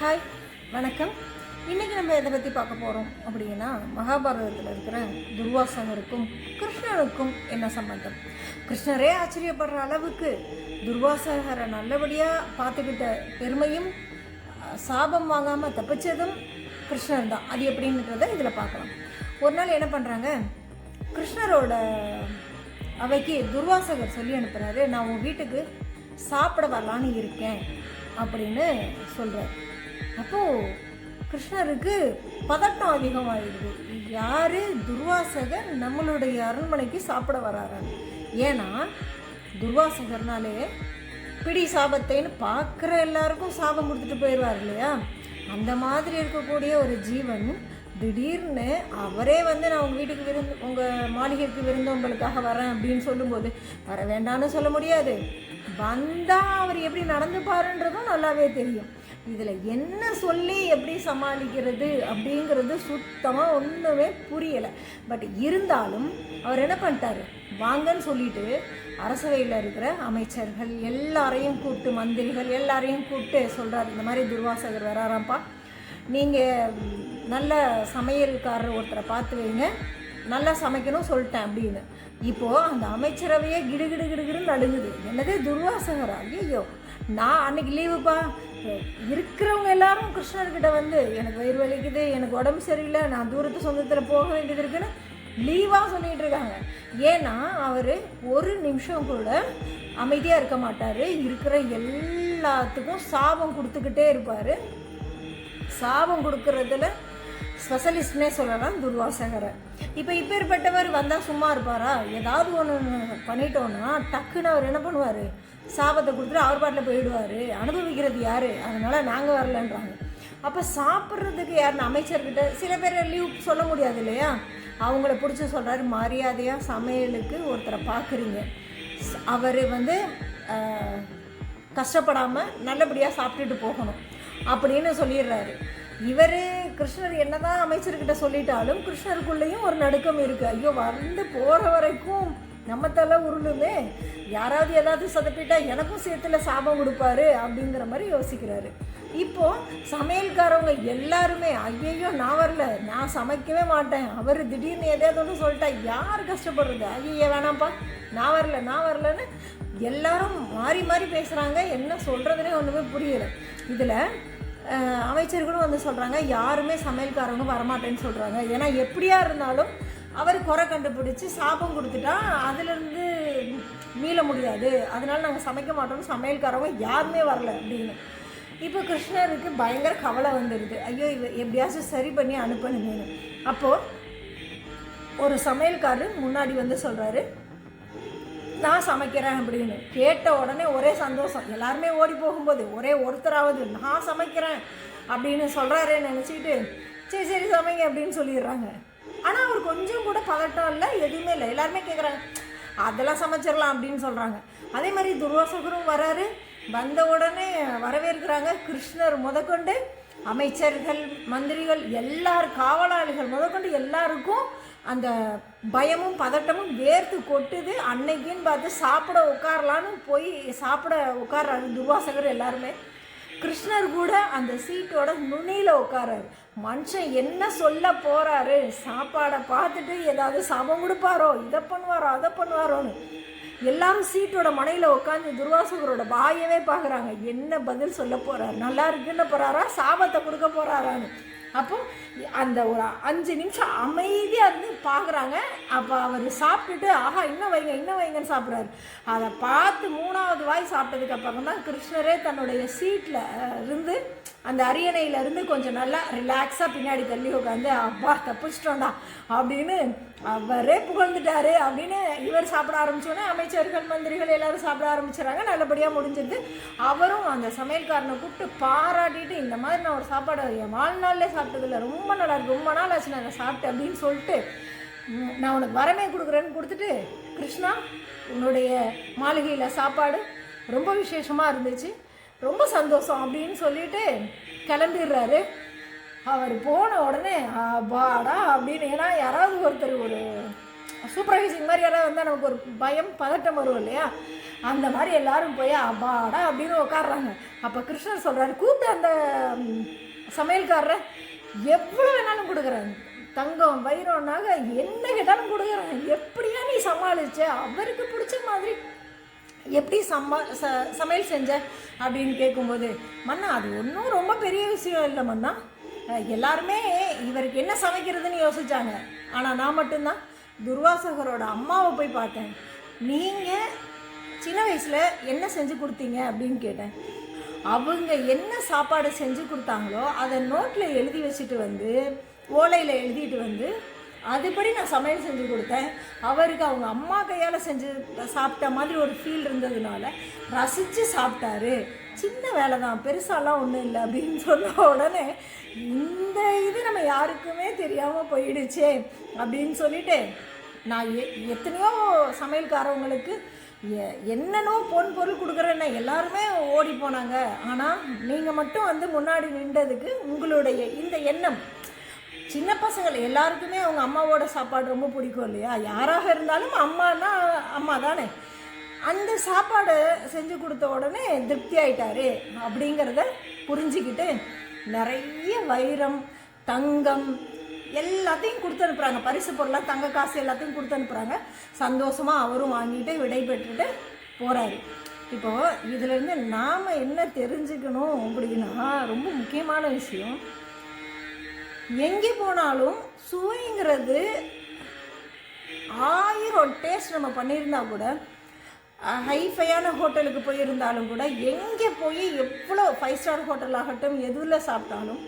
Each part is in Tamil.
ஹாய் வணக்கம். இன்றைக்கி நம்ம எதை பற்றி பார்க்க போகிறோம் அப்படின்னா மகாபாரதத்தில் இருக்கிற துர்வாசகருக்கும் கிருஷ்ணனுக்கும் என்ன சம்பந்தம்? கிருஷ்ணரே ஆச்சரியப்படுற அளவுக்கு துர்வாசகரை நல்லபடியாக பார்த்துக்கிட்ட பெருமையும் சாபம் வாங்காமல் தப்பிச்சதும் கிருஷ்ணர் தான். அது எப்படின்றத இதில் பார்க்கலாம். ஒரு நாள் என்ன பண்ணுறாங்க கிருஷ்ணரோட அவைக்கு துர்வாசகர் சொல்லி அனுப்புகிறாரு நான் உன் வீட்டுக்கு சாப்பிட வரலான்னு இருக்கேன் அப்படின்னு சொல்கிறார் அப்போது கிருஷ்ணருக்கு பதட்டம் அதிகமாகிடுது யார்? துர்வாசகர் நம்மளுடைய அரண்மனைக்கு சாப்பிட வராரான்னு ஏன்னா துர்வாசகர்னாலே பிடி சாபத்தைன்னு பார்க்குற எல்லாருக்கும் சாபம் கொடுத்துட்டு போயிடுவார் இல்லையா? அந்த மாதிரி இருக்கக்கூடிய ஒரு ஜீவன் திடீர்னு அவரே வந்து நான் உங்கள் வீட்டுக்கு விருந்து உங்கள் மாளிகைக்கு விருந்தவங்களுக்காக வரேன் அப்படின்னு சொல்லும்போது வர வேண்டாம்னு சொல்ல முடியாது. வந்தால் அவர் எப்படி நடந்துப்பாருன்றதும் நல்லாவே தெரியும். இதில் என்ன சொல்லி எப்படி சமாளிக்கிறது அப்படிங்கிறது சுத்தமாக ஒன்றுமே புரியலை. பட் இருந்தாலும் அவர் என்ன பண்ணிட்டாரு? வாங்கன்னு சொல்லிட்டு அரசவையில் இருக்கிற அமைச்சர்கள் எல்லாரையும் கூப்பிட்டு மந்திரிகள் எல்லாரையும் கூப்பிட்டு சொல்கிறார் இந்த மாதிரி துர்வாசகர் வராராம்ப்பா. நீங்கள் நல்ல சமையல்காரர் ஒருத்தரை பார்த்து வைங்க. நல்லா சமைக்கணும் சொல்லிட்டேன் அப்படின்னு. இப்போது அந்த அமைச்சரவையே கிடுகிடு கிடுகிடுன்னு நடுங்குது என்னது துர்வாசகராக ஐயோ நான் அன்னைக்கு லீவுப்பா இருக்கிறவங்க எல்லாரும் கிருஷ்ணர்கிட்ட வந்து எனக்கு வயிறு வலிக்குது எனக்கு உடம்பு சரியில்லை நான் தூரத்து சொந்தத்தில் போக வேண்டியது இருக்குன்னு லீவாக சொல்லிட்டு இருக்காங்க. ஏன்னா அவர் ஒரு நிமிஷம் கூட அமைதியாக இருக்க மாட்டார். இருக்கிற எல்லாத்துக்கும் சாபம் கொடுத்துக்கிட்டே இருப்பார். சாபம் கொடுக்கறதுல ஸ்பெஷலிஸ்ட்னே சொல்லலாம் துர்வாசகரை இப்போ இப்பேற்பட்டவர் வந்தால் சும்மா இருப்பாரா? ஏதாவது ஒன்று பண்ணிட்டோன்னா டக்குன்னு அவர் என்ன பண்ணுவார்? சாபத்தை கொடுத்துட்டு அவர் பாட்டில் போயிடுவார். அனுபவிக்கிறது யார்? அதனால் நாங்கள் வரலன்றாங்க. அப்போ சாப்பிட்றதுக்கு யாருன்னு அமைச்சர்கிட்ட சில பேர் லீவ் சொல்ல முடியாது இல்லையா? அவங்கள பிடிச்சி சொல்கிறாரு மரியாதையாக சமையலுக்கு ஒருத்தரை பார்க்குறீங்க அவர் வந்து கஷ்டப்படாமல் நல்லபடியாக சாப்பிட்டுட்டு போகணும் அப்படின்னு சொல்லிடுறாரு. இவர் கிருஷ்ணர் என்னதான் அமைச்சர்கிட்ட சொல்லிட்டாலும் கிருஷ்ணருக்குள்ளேயும் ஒரு நடுக்கம் இருக்குது ஐயோ வந்து போகிற வரைக்கும் நம்ம தலை உருளுமே. யாராவது ஏதாவது சொதப்பிட்டா எனக்கும் சேர்த்துல சாபம் கொடுப்பாரு அப்படிங்கிற மாதிரி யோசிக்கிறாரு. இப்போ சமையல்காரவங்க எல்லாருமே ஐயையோ நான் வரல நான் சமைக்கவே மாட்டேன். அவர் திடீர்னு எதையாவது ஒன்று சொல்லிட்டா யார் கஷ்டப்படுறது? ஐயோ வேணாம்ப்பா. நான் வரல நான் வரலன்னு எல்லாரும் மாறி மாறி பேசுகிறாங்க என்ன சொல்கிறதுனே ஒன்றுமே புரியலை. இதில் அமைச்சர்களும் வந்து சொல்கிறாங்க யாருமே சமையல்காரவங்க வரமாட்டேன்னு சொல்கிறாங்க ஏன்னா எப்படியா இருந்தாலும் அவர் குறை கண்டுபிடிச்சி சாபம் கொடுத்துட்டா அதுலேருந்து மீள முடியாது. அதனால் நாங்கள் சமைக்க மாட்டோம்னு சமையல்காரவங்க யாருமே வரல அப்படின்னு. இப்போ கிருஷ்ணருக்கு பயங்கர கவலை வந்துடுது ஐயோ இவ எப்படியாச்சும் சரி பண்ணி அனுப்பணுங்க அப்போது ஒரு சமையல்காரர் முன்னாடி வந்து சொல்கிறாரு நான் சமைக்கிறேன் அப்படின்னு கேட்ட உடனே ஒரே சந்தோஷம். எல்லாருமே ஓடி போகும்போது ஒரே ஒருத்தராவது நான் சமைக்கிறேன் அப்படின்னு சொல்கிறாரேன்னு நினச்சிக்கிட்டு சரி சரி சமைங்க அப்படின்னு சொல்லிடுறாங்க. ஆனால் அவர் கொஞ்சம் கூட பதட்டம் இல்லை எதுவுமே இல்லை. எல்லாருமே கேட்குறாங்க அதெல்லாம் சமைச்சிடலாம் அப்படின்னு சொல்கிறாங்க அதே மாதிரி துர்வாசகரும் வராரு. வந்த உடனே வரவேற்கிறாங்க கிருஷ்ணர் முதற்கொண்டு. அமைச்சர்கள் மந்திரிகள் எல்லார் காவலாளிகள் முதற்கொண்டு எல்லாருக்கும் அந்த பயமும் பதட்டமும் வேர்த்து கொட்டுது. அன்னைக்குன்னு பார்த்து சாப்பிட உட்காரலான்னு போய் சாப்பிட உட்கார்றாரு துர்வாசகர் எல்லாருமே. கிருஷ்ணர் கூட அந்த சீட்டோட நுனியில் உட்காராரு மனுஷன் என்ன சொல்ல போகிறாரு சாப்பாடை பார்த்துட்டு ஏதாவது சபம் கொடுப்பாரோ? இதை பண்ணுவாரோ? அதை பண்ணுவாரோன்னு. எல்லாரும் சீட்டோட மனையில் உட்காந்து துர்வாசகரோட பாயவே பார்க்குறாங்க. என்ன பதில் சொல்ல போகிறார் நல்லா இருக்குன்னு போகிறாரா சாபத்தை கொடுக்க போகிறாரான்னு அப்போ அந்த ஒரு அஞ்சு நிமிஷம் அமைதியாக இருந்து பார்க்குறாங்க அப்போ அவர் சாப்பிட்டுட்டு ஆஹா இன்னும் வைங்க இன்னும் வைங்கன்னு சாப்பிட்றாரு. அதை பார்த்து மூணாவது வாய் சாப்பிட்டதுக்கு அப்புறம் தான் கிருஷ்ணரே தன்னுடைய சீட்டில் இருந்து அந்த அரியணையிலேருந்து கொஞ்சம் நல்லா ரிலாக்ஸாக பின்னாடி தள்ளி உட்காந்து அப்பா தப்பிச்சிட்டோண்டா அப்படின்னு அவரே புகழ்ந்துட்டாரு. அப்படின்னு இவர் சாப்பிட ஆரம்பிச்சோன்னே அமைச்சர்கள் மந்திரிகள் எல்லாரும் சாப்பிட ஆரம்பிச்சிடறாங்க நல்லபடியாக முடிஞ்சிருது. அவரும் அந்த சமையல்காரனை கூப்பிட்டு பாராட்டிட்டு இந்த மாதிரி நான் ஒரு சாப்பாடு என் வாழ்நாளில் சாப்பிட்டதில்ல. ரொம்ப நல்லா இருக்கு. ரொம்ப நாள் ஆச்சு நான் சாப்பிட்டேன் அப்படின்னு சொல்லிட்டு நான் உனக்கு வரமே கொடுக்குறேன்னு கொடுத்துட்டு கிருஷ்ணா உன்னுடைய மாளிகையில் சாப்பாடு ரொம்ப விசேஷமாக இருந்துச்சு. ரொம்ப சந்தோஷம் அப்படின்னு சொல்லிட்டு கிளம்பிடுறாரு. அவர் போன உடனே பாடா அப்படின்னு ஏன்னா யாராவது ஒருத்தர் ஒரு சூப்பர்வைசிங் மாதிரி யாராவது வந்தால் நமக்கு ஒரு பயம் பதட்டம் வரும் இல்லையா? அந்த மாதிரி எல்லாரும் போய் அப்பாடா அப்படின்னு உட்காடுறாங்க அப்போ கிருஷ்ணர் சொல்கிறாரு கூப்பிட்டு அந்த சமையல்காரரை. எவ்வளோ வேணாலும் கொடுக்குறாங்க தங்கம் வைரம் நகை என்ன கேட்டாலும் கொடுக்குறாங்க எப்படியா நீ சமாளிச்ச? அவருக்கு பிடிச்ச மாதிரி. எப்படி சமா ச சமையல் செஞ்ச? அப்படின்னு கேட்கும்போது மன்னா அது ஒன்றும் ரொம்ப பெரிய விஷயம் இல்லை மன்னா. எல்லாருமே இவருக்கு என்ன சமைக்கிறதுன்னு யோசித்தாங்க ஆனால் நான் மட்டும்தான். துர்வாசகரோட அம்மாவை போய் பார்த்தேன். நீங்கள் சின்ன வயசில் என்ன செஞ்சு கொடுத்தீங்க அப்படின்னு கேட்டேன். அவங்க என்ன சாப்பாடு செஞ்சு கொடுத்தாங்களோ அதை நோட்டில் எழுதி வச்சுட்டு வந்து ஓலையில் எழுதிட்டு வந்து அதுபடி நான் சமையல் செஞ்சு கொடுத்தேன். அவருக்கு அவங்க அம்மா கையால் செஞ்சு சாப்பிட்ட மாதிரி ஒரு ஃபீல் இருந்ததுனால ரசித்து சாப்பிட்டாரு. சின்ன வேலை தான் பெருசாலாம் ஒன்றும் இல்லை அப்படின்னு சொன்ன உடனே இந்த இது நம்ம யாருக்குமே தெரியாமல் போயிடுச்சே அப்படின்னு சொல்லிட்டு நான் எ எத்தனையோ சமையல்காரவங்களுக்கு என்னென்னோ பொன் பொருள் கொடுக்குறேன்னு எல்லாருமே ஓடி போனாங்க. ஆனால் நீங்கள் மட்டும் வந்து முன்னாடி நின்றதுக்கு உங்களுடைய இந்த எண்ணம். சின்ன பசங்கள் எல்லாருக்குமே அவங்க அம்மாவோட சாப்பாடு ரொம்ப பிடிக்கும் இல்லையா? யாராக இருந்தாலும் அம்மானா அம்மா தானே அந்த சாப்பாடை செஞ்சு கொடுத்த உடனே திருப்தி ஆயிட்டாரு அப்படிங்கிறத புரிஞ்சுக்கிட்டு நிறைய வைரம் தங்கம் எல்லாத்தையும் கொடுத்து அனுப்புகிறாங்க பரிசு பொருளாக தங்க காசு எல்லாத்தையும் கொடுத்து அனுப்புகிறாங்க சந்தோஷமாக அவரும் வாங்கிட்டு விடை பெற்றுட்டு போகிறாரு இப்போது இதுலேருந்து நாம் என்ன தெரிஞ்சுக்கணும் அப்படின்னா ரொம்ப முக்கியமான விஷயம். எங்கே போனாலும் சுவைங்கிறது ஆயிரம் டேஸ்ட் நம்ம பண்ணியிருந்தா கூட ஹைஃபையான ஹோட்டலுக்கு போயிருந்தாலும் கூட எங்கே போய் எவ்வளோ ஃபைவ் ஸ்டார் ஹோட்டல் ஆகட்டும் எதுவில் சாப்பிட்டாலும்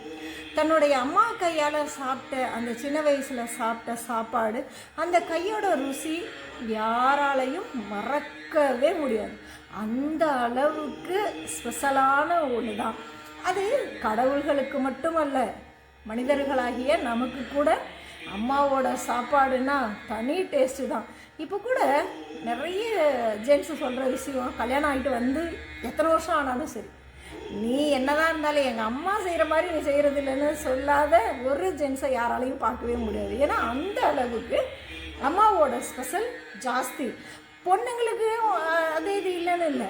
தன்னுடைய அம்மா கையால் சாப்பிட்ட அந்த சின்ன வயசில் சாப்பிட்ட சாப்பாடு அந்த கையோட ருசி யாராலையும் மறக்கவே முடியாது. அந்த அளவுக்கு ஸ்பெஷலான ஒன்று தான் அது கடவுள்களுக்கு மட்டுமல்ல மனிதர்களாகிய நமக்கு கூட அம்மாவோட சாப்பாடுனா தனி டேஸ்ட்டு தான். இப்போ கூட நிறைய ஜென்ஸு சொல்கிற விஷயம் கல்யாணம் ஆகிட்டு வந்து எத்தனை வருஷம் ஆனாலும் சரி நீ என்னதான் இருந்தாலும் எங்கள் அம்மா செய்கிற மாதிரி நீ செய்கிறது இல்லைன்னு சொல்லாத ஒரு ஜென்ஸை யாராலையும் பார்க்கவே முடியாது. ஏன்னா அந்த அளவுக்கு அம்மாவோட ஸ்பெஷல் ஜாஸ்தி. பொண்ணுங்களுக்கு அது இது இல்லைன்னு இல்லை.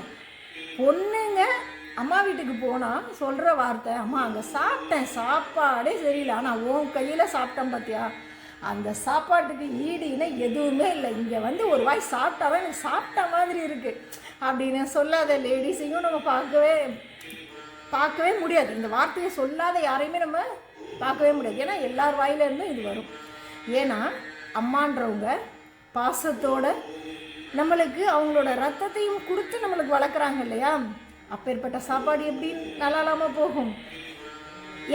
பொண்ணுங்க அம்மா வீட்டுக்கு போனால் சொல்கிற வார்த்தை அம்மா அங்கே சாப்பிட்டேன் சாப்பாடே சரியில்லை. ஆனால் உன் கையில் சாப்பிட்டேன் பார்த்தியா அந்த சாப்பாட்டுக்கு ஈடுனா எதுவுமே இல்லை. இங்கே வந்து ஒரு வாய் சாப்பிட்டாவே எனக்கு சாப்பிட்ட மாதிரி இருக்குது அப்படின்னு சொல்லாத லேடிஸையும் நம்ம பார்க்கவே பார்க்கவே முடியாது. இந்த வார்த்தையை சொல்லாத யாரையுமே நம்ம பார்க்கவே முடியாது. ஏன்னா எல்லார் வாயிலேருந்தும் இது வரும். ஏன்னா அம்மான்றவங்க பாசத்தோட நம்மளுக்கு அவங்களோட ரத்தத்தையும் கொடுத்து நம்மளுக்கு வளர்க்குறாங்க இல்லையா? அப்பேற்பட்ட சாப்பாடு எப்படி நல்லா இல்லாமல் போகும்?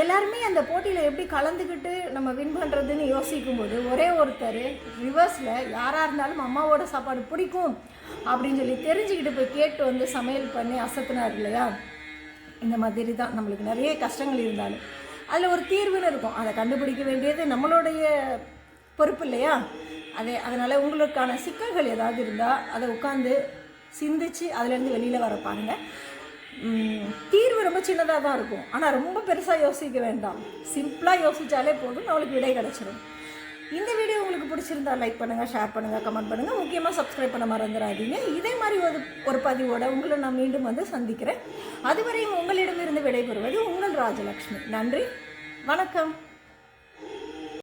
எல்லாருமே அந்த போட்டியில் எப்படி கலந்துக்கிட்டு நம்ம வின் பண்ணுறதுன்னு யோசிக்கும்போது ஒரே ஒருத்தர் ரிவர்ஸில் யாராக இருந்தாலும் அம்மாவோட சாப்பாடு பிடிக்கும் அப்படின்னு சொல்லி தெரிஞ்சுக்கிட்டு போய் கேட்டு வந்து சமையல் பண்ணி அசத்துனார் இல்லையா? இந்த மாதிரி தான் நம்மளுக்கு நிறைய கஷ்டங்கள் இருந்தாலும். அதில் ஒரு தீர்வுன்னு இருக்கும். அதை கண்டுபிடிக்க வேண்டியது நம்மளுடைய பொறுப்பு இல்லையா? அதே அதனால் உங்களுக்கான சிக்கல்கள் ஏதாவது இருந்தால் அதை உட்காந்து சிந்திச்சு அதுலேருந்து வெளியில் வர பாருங்க. தீர்வு ரொம்ப சின்னதாக தான் இருக்கும். ஆனால் ரொம்ப பெருசாக யோசிக்க வேண்டாம். சிம்பிளாக யோசித்தாலே போதும். நம்மளுக்கு விடை கிடச்சிடும் இந்த வீடியோ உங்களுக்கு பிடிச்சிருந்தா லைக் பண்ணுங்கள் ஷேர் பண்ணுங்கள் கமெண்ட் பண்ணுங்கள் முக்கியமாக சப்ஸ்கிரைப் பண்ண மறந்துடாதீங்க. இதே மாதிரி ஒரு ஒரு பதிவோட உங்களை நான் மீண்டும் வந்து சந்திக்கிறேன். அதுவரையும் உங்களிடமிருந்து விடைபெறுவது உங்கள் ராஜலக்ஷ்மி. நன்றி வணக்கம்.